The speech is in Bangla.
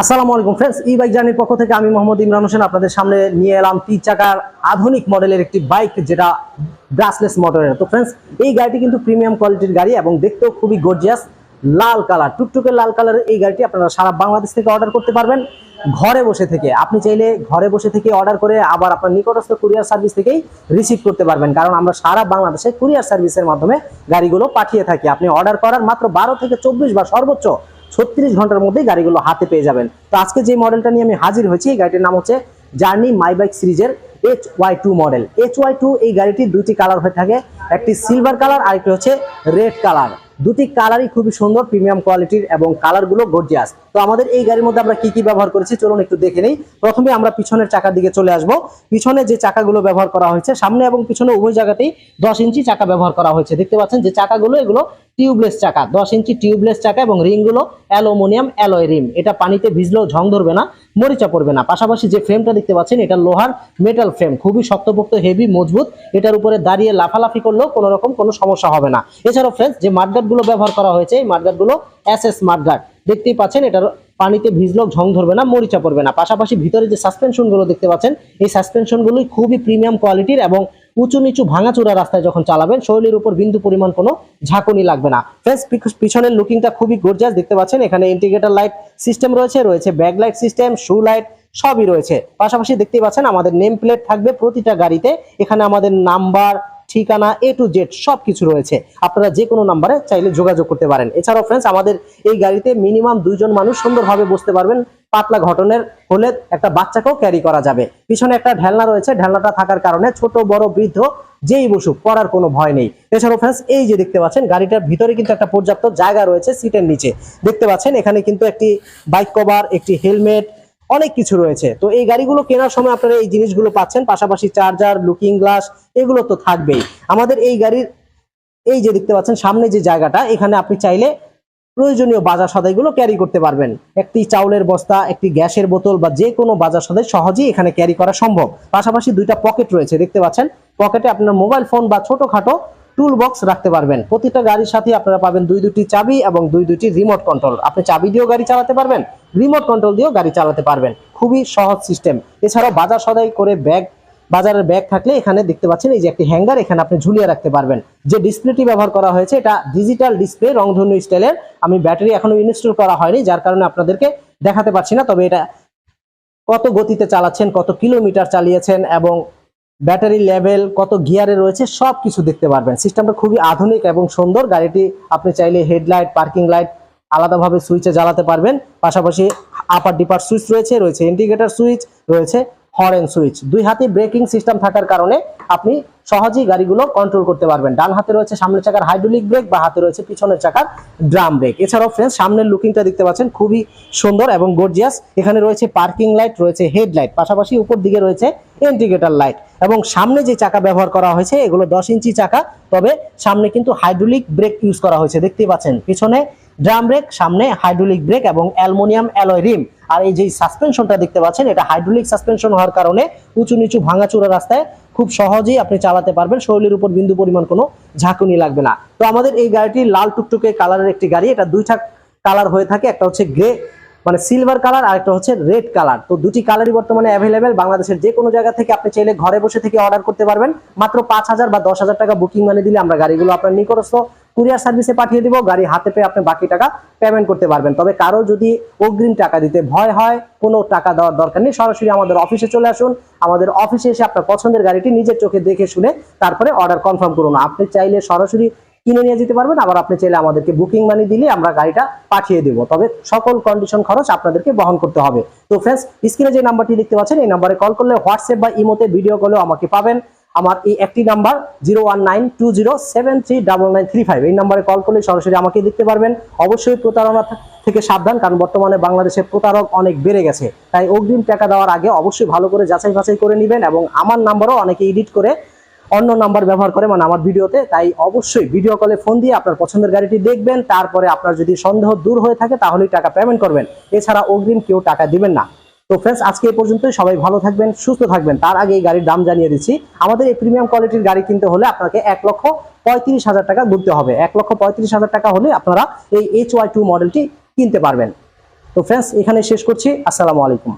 আসসালামু আলাইকুম ফ্রেন্ডস ই বাইক জার্নির পক্ষ থেকে আমি মোহাম্মদ ইমরান হোসেন আপনাদের সামনে নিয়ে এলাম তিন চাকার আধুনিক মডেলের একটি বাইক যেটা ব্রাসলেস মোটরের তো ফ্রেন্ডস এই গাড়িটি কিন্তু প্রিমিয়াম কোয়ালিটির গাড়ি এবং দেখতেও খুবই গর্জিয়াস লাল কালার টুকটুকে লাল কালারের এই গাড়িটি আপনারা সারা বাংলাদেশ থেকে অর্ডার করতে পারবেন। ঘরে বসে থেকে, আপনি চাইলে ঘরে বসে থেকে অর্ডার করে আবার আপনার নিকটস্থ কুরিয়ার সার্ভিস থেকেই রিসিভ করতে পারবেন। কারণ আমরা সারা বাংলাদেশে কুরিয়ার সার্ভিসের মাধ্যমে গাড়িগুলো পাঠিয়ে থাকি। আপনি অর্ডার করার মাত্র বারো থেকে চব্বিশ বা সর্বোচ্চ ছত্রিশ ঘণ্টার মধ্যেই গাড়িগুলো হাতে পেয়ে যাবেন। তো আজকে যে মডেলটা নিয়ে আমি হাজির হয়েছি, এই গাড়িটির নাম হচ্ছে জার্নি মাই বাইক সিরিজের H Y two model H Y two এই গাড়িটির দুটি কালার হয়ে থাকে, একটি সিলভার কালার আর একটি হচ্ছে রেড কালার দুটি কালারই খুবই সুন্দর প্রিমিয়াম কোয়ালিটির এবং কালারগুলো গর্জিয়াস তো আমাদের এই গাড়ির মধ্যে আমরা কি কি ব্যবহার করেছি, চলুন একটু দেখে নেই। প্রথমে আমরা পিছনের চাকার দিকে চলে আসব। পিছনে যে চাকাগুলো ব্যবহার করা হয়েছে, সামনে এবং পিছনে উভয় জায়গাতেই দশ ইঞ্চি চাকা ব্যবহার করা হয়েছে। দেখতে পাচ্ছেন যে চাকাগুলো, এগুলো টিউবলেস চাকা, দশ ইঞ্চি টিউবলেস চাকা এবং রিংগুলো অ্যালুমিনিয়াম অ্যালয় রিম। এটা পানিতে ভিজলেও ঝং ধরবে না, মরিচা পড়বে না। পাশাপাশি যে ফ্রেমটা দেখতে পাচ্ছেন, এটা লোহার মেটাল ফ্রেম খুবই শক্তপোক্ত হেভি মজবুত। এটার উপরে দাঁড়িয়ে লাফালাফি করলেও কোনো রকম কোনো সমস্যা হবে না। এছাড়াও ফ্রেন্ডস যে মাঠগার্ডগুলো ব্যবহার করা হয়েছে, এই মাঠগার্ডগুলো এস এস মাঠগার্ড দেখতেই পাচ্ছেন, এটার পানিতে ভিজলেও ঝং ধরবে না, মরিচা পড়বে না। পাশাপাশি ভিতরে যে সাসপেনশনগুলো দেখতে পাচ্ছেন, এই সাসপেনশনগুলোই খুবই প্রিমিয়াম কোয়ালিটির এবং উঁচু নিচু ভাঙাচোরা রাস্তায় যখন চালাবেন শৈলীর উপর বিন্দু পরিমাণ কোনো ঝাঁকুনি লাগবে না। ফ্রেন্স পিছনের লুকিংটা খুবই গর্জাস দেখতে পাচ্ছেন? এখানে ইন্টিগ্রেটর লাইট সিস্টেম রয়েছে রয়েছে back light system shoe light সবই রয়েছে। পাশাপাশি দেখতেই পাচ্ছেন, আমাদের নেম প্লেট থাকবে প্রতিটা গাড়িতে। এখানে আমাদের নাম্বার ঠিকানা এ টু জেড সব কিছু রয়েছে। আপনারা যে কোনো নাম্বারে চাইলে যোগাযোগ করতে পারেন। এছাড়াও ফ্রেন্ডস আমাদের এই গাড়িতে মিনিমাম দুইজন মানুষ সুন্দরভাবে বসতে পারবেন। পাতলা ঘটনের হলে একটা বাচ্চাকেও ক্যারি করা যাবে। পিছনে একটা ঢেলনা রয়েছে। ঢেলনাটা থাকার কারণে ছোট, বড়, বৃদ্ধ যেই বসুক, পড়ার কোনো ভয় নেই। এছাড়াও ফ্রেন্ডস এই যে দেখতে পাচ্ছেন, গাড়িটার ভিতরে কিন্তু একটা পর্যাপ্ত জায়গা রয়েছে সিটের নিচে। দেখতে পাচ্ছেন, এখানে কিন্তু একটি বাইক কভার একটি হেলমেট অনেক কিছু রয়েছে। তো এই গাড়িগুলো কেনার সময় আপনারা এই জিনিসগুলো পাচ্ছেন, পাশাপাশি চার্জার লুকিং গ্লাস এগুলো তো থাকবেই। আমাদের এই গাড়ির, এই যে দেখতে পাচ্ছেন, সামনে যে জায়গাটা, এখানে আপনি চাইলে প্রয়োজনীয় বাজার সদাইগুলো ক্যারি করতে পারবেন। একটি চাউলের বস্তা, একটি গ্যাসের বোতল বা যে কোনো বাজার সদাই সহজেই এখানে ক্যারি করা সম্ভব। পাশাপাশি দুইটা পকেট রয়েছে, দেখতে পাচ্ছেন? পকেটে আপনার মোবাইল ফোন বা ছোটখাটো টুল বক্স রাখতে পারবেন। প্রতিটা গাড়ির সাথে আপনারা পাবেন দুই দুটি চাবি এবং দুই দুটি রিমোট কন্ট্রোল আপনি চাবি দিয়েও গাড়ি চালাতে পারবেন রিমোট কন্ট্রোল দিয়েও গাড়ি চালাতে পারবেন। খুবই সহজ সিস্টেম এছাড়াও বাজার সদাই করে ব্যাগ বাজারের ব্যাগ থাকলে এখানে দেখতে পাচ্ছেন এই যে একটি হ্যাঙ্গার এখানে আপনি ঝুলিয়ে রাখতে পারবেন। যে ডিসপ্লেটি ব্যবহার করা হয়েছে, এটা ডিজিটাল ডিসপ্লে রংধনু স্টাইলের আমি ব্যাটারি এখনও ইনস্টল করা হয়নি, যার কারণে আপনাদেরকে দেখাতে পারছি না, তবে এটা কত গতিতে চালাচ্ছেন, কত কিলোমিটার চালিয়েছেন এবং ব্যাটারি লেভেল, কত গিয়ারে রয়েছে সব কিছু দেখতে পারবেন। সিস্টেমটা খুবই আধুনিক এবং সুন্দর। গাড়িটি আপনি চাইলে হেডলাইট, পার্কিং লাইট আলাদাভাবে সুইচে জ্বালাতে পারবেন। পাশাপাশি আপার ডিপার সুইচ রয়েছে রয়েছে ইন্ডিকেটার সুইচ রয়েছে হরেন সুইচ দুই হাতে ব্রেকিং সিস্টেম থাকার কারণে আপনি সহজেই গাড়িগুলো কন্ট্রোল করতে পারবেন। ডান হাতে রয়েছে সামনের চাকার হাইড্রোলিক ব্রেক বা হাতে রয়েছে পিছনের চাকার ড্রাম ব্রেক এছাড়াও ফ্রেন্ডস সামনের লুকিংটা দেখতে পাচ্ছেন, খুবই সুন্দর এবং গর্জিয়াস এখানে রয়েছে পার্কিং লাইট রয়েছে হেডলাইট পাশাপাশি উপর দিকে রয়েছে ইন্ডিকেটর লাইট এবং সামনে যে চাকা ব্যবহার করা হয়েছে, এগুলো দশ ইঞ্চি চাকা, তবে সামনে কিন্তু হাইড্রোলিক ব্রেক ইউজ করা হয়েছে। দেখতেই পাচ্ছেন, পিছনে ড্রাম ব্রেক, সামনে হাইড্রোলিক ব্রেক এবং অ্যালমোনিয়াম অ্যালয় রিম। আর এই যে সাসপেনশনটা দেখতে পাচ্ছেন, এটা হাইড্রোলিক সাসপেনশন হওয়ার কারণে উঁচু নিচু ভাঙাচোরা রাস্তায় খুব সহজেই আপনি চালাতে পারবেন, শরীরের উপর বিন্দু পরিমাণ কোনো ঝাঁকুনি লাগবে না। তো আমাদের এই গাড়িটি লাল টুকটুকে কালারের একটি গাড়ি, এটা দুইটা কালার হয়ে থাকে, একটা হচ্ছে গ্রে মানে সিলভার কালার, আর একটা হচ্ছে রেড কালার। তো দুটি কালারই বর্তমানে অ্যাভেলেবেল বাংলাদেশের যে কোনো জায়গা থেকে আপনি চাইলে ঘরে বসে থেকে অর্ডার করতে পারবেন। মাত্র পাঁচ হাজার বা দশ হাজার টাকা বুকিং মানে দিলে আমরা গাড়িগুলো আপনার নিকটস্থ কুরিয়ার সার্ভিসে পাঠিয়ে দিব, গাড়ি হাতে পেয়ে আপনি বাকি টাকা পেমেন্ট করতে পারবেন। তবে কারও যদি অগ্রিম টাকা দিতে ভয় হয়, কোনো টাকা দেওয়ার দরকার নেই, সরাসরি আমাদের অফিসে চলে আসুন। আমাদের অফিসে এসে আপনার পছন্দের গাড়িটি নিজের চোখে দেখে শুনে তারপরে অর্ডার কনফার্ম করুন। আপনি চাইলে সরাসরি কিনে নিয়ে যেতে পারবেন, আবার আপনি চাইলে আমাদেরকে বুকিং মানি দিলে আমরা গাড়িটা পাঠিয়ে দেবো। তবে সকল কন্ডিশন খরচ আপনাদেরকে বহন করতে হবে। তো ফ্রেন্ডস স্ক্রিনে যে নাম্বারটি দেখতে পাচ্ছেন, এই নাম্বারে কল করলে হোয়াটসঅ্যাপ বা ইমোতে ভিডিও কলেও আমাকে পাবেন। আমার এই একটি number zero one nine two zero seven three double nine three five. এই নাম্বারে কল করলে সরাসরি আমাকে দেখতে পারবেন। অবশ্যই প্রতারণা থেকে সাবধান, কারণ বর্তমানে বাংলাদেশে প্রতারক অনেক বেড়ে গেছে। তাই অগ্রিম টাকা দেওয়ার আগে অবশ্যই ভালো করে যাচাই বাছাই করে নেবেন এবং আমার নাম্বারও অনেকে এডিট করে অন্য নাম্বার ব্যবহার করে মানে আমার ভিডিওতে। তাই অবশ্যই ভিডিও কলে ফোন দিয়ে আপনার পছন্দের গাড়িটি দেখবেন। তারপরে আপনার যদি সন্দেহ দূর হয়ে থাকে, তাহলেই টাকা পেমেন্ট করবেন। এছাড়া অগ্রিম কেউ টাকা দিবেন না। তো ফ্রেন্ডস আজকে এই পর্যন্তই। সবাই ভালো থাকবেন, সুস্থ থাকবেন। তার আগে এই গাড়ির দাম জানিয়ে দিচ্ছি। আমাদের এই প্রিমিয়াম কোয়ালিটির গাড়ি কিনতে হলে আপনাকে এক লক্ষ পঁয়ত্রিশ হাজার টাকা ঘুরতে হবে। এক লক্ষ পঁয়ত্রিশ হাজার টাকা হলে আপনারা এই এইচ ওয়াই টু মডেলটি কিনতে পারবেন। তো ফ্রেন্ডস এখানে শেষ করছি। আসসালামু আলাইকুম।